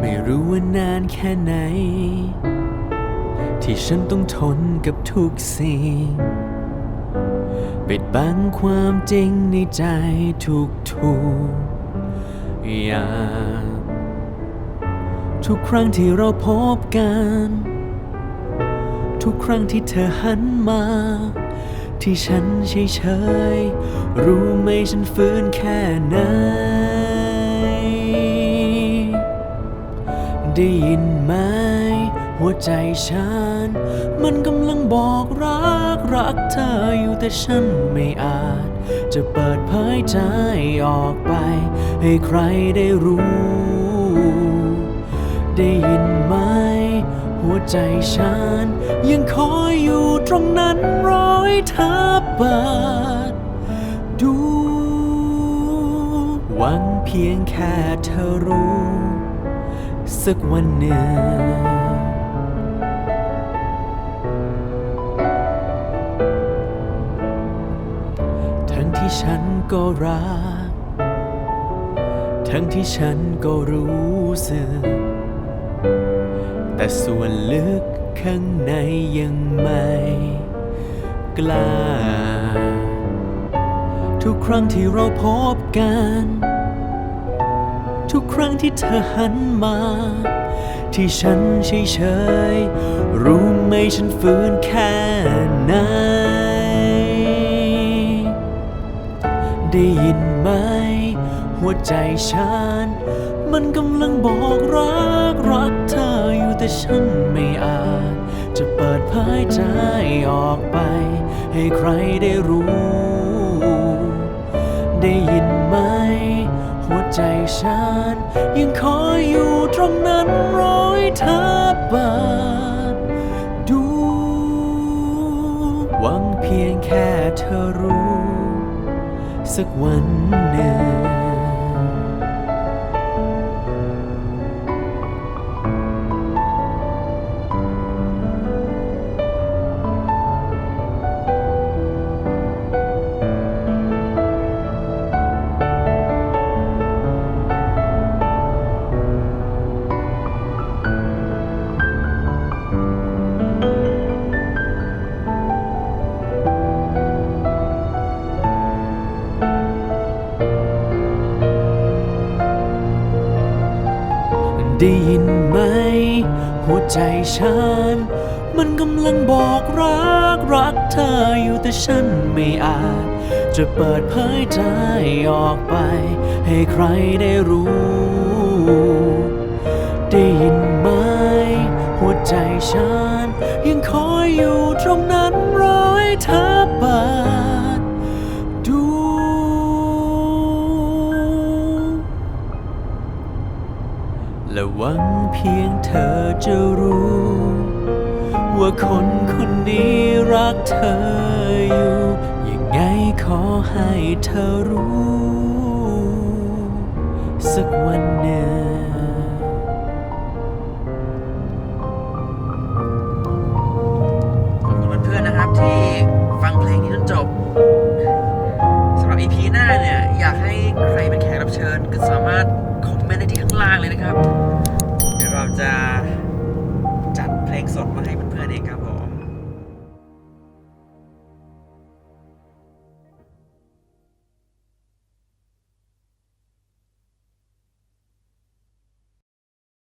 ไม่รู้ว่านานแค่ไหน ที่ฉันต้องทนกับทุกสิ่ง ปิดบังความจริงในใจทุกทุกอย่างทุกครั้งที่เราพบกัน ทุกครั้งที่เธอหันมา ที่ฉันเฉยเฉยๆรู้ไหมฉันฟื้นแค่ไหน ได้ยินไหม หัวใจฉัน มันกำลังบอกรักรักเธออยู่แต่ฉันไม่อาจ จะเปิดเผยใจออกไป ให้ใครได้รู้ ได้ยินไหม หัวใจฉัน ยังคอยอยู่ตรงนั้นร้อยเธอเปิดดู หวังเพียงแค่เธอรู้ สักวันหนึ่งทั้งที่ฉันก็รัก ทั้งที่ฉันก็รู้สึก แต่ส่วนลึกข้างในยังไม่กล้า ทุกครั้งที่เราพบกัน ทุกครั้งที่เธอหันมา ที่ฉันเฉยๆรู้ไหมฉันฟื้นแค่ไหน ได้ยินไหม หัวใจฉัน มันกำลังบอกรักรักเธออยู่แต่ฉันไม่อาจ จะเปิดเผยใจออกไป ให้ใครได้รู้ ฉัน ยังคอยอยู่ตรงนั้นร้อยเธอบาดดูหวังเพียงแค่เธอรู้ สักวันหนึ่ง ได้ยินไหม หัวใจฉัน มันกำลังบอกรักรักเธออยู่แต่ฉันไม่อาจ จะเปิดเผยใจออกไป ให้ใครได้รู้ ได้ยินไหม หัวใจฉัน ยังคอยอยู่ตรงนั้นรอยเธอ และหวังเพียงเธอจะรู้ ว่าคนคนนี้รักเธออยู่ ยังไงขอให้เธอรู้ สักวันหนึ่งขอบคุณเพื่อนๆนะครับที่ฟังเพลงนี้จนจบสำหรับ EP หน้าเนี่ย อยากให้ใครเป็นแขกรับเชิญก็สามารถคอมเมนต์ได้ที่ข้างล่างเลยนะครับ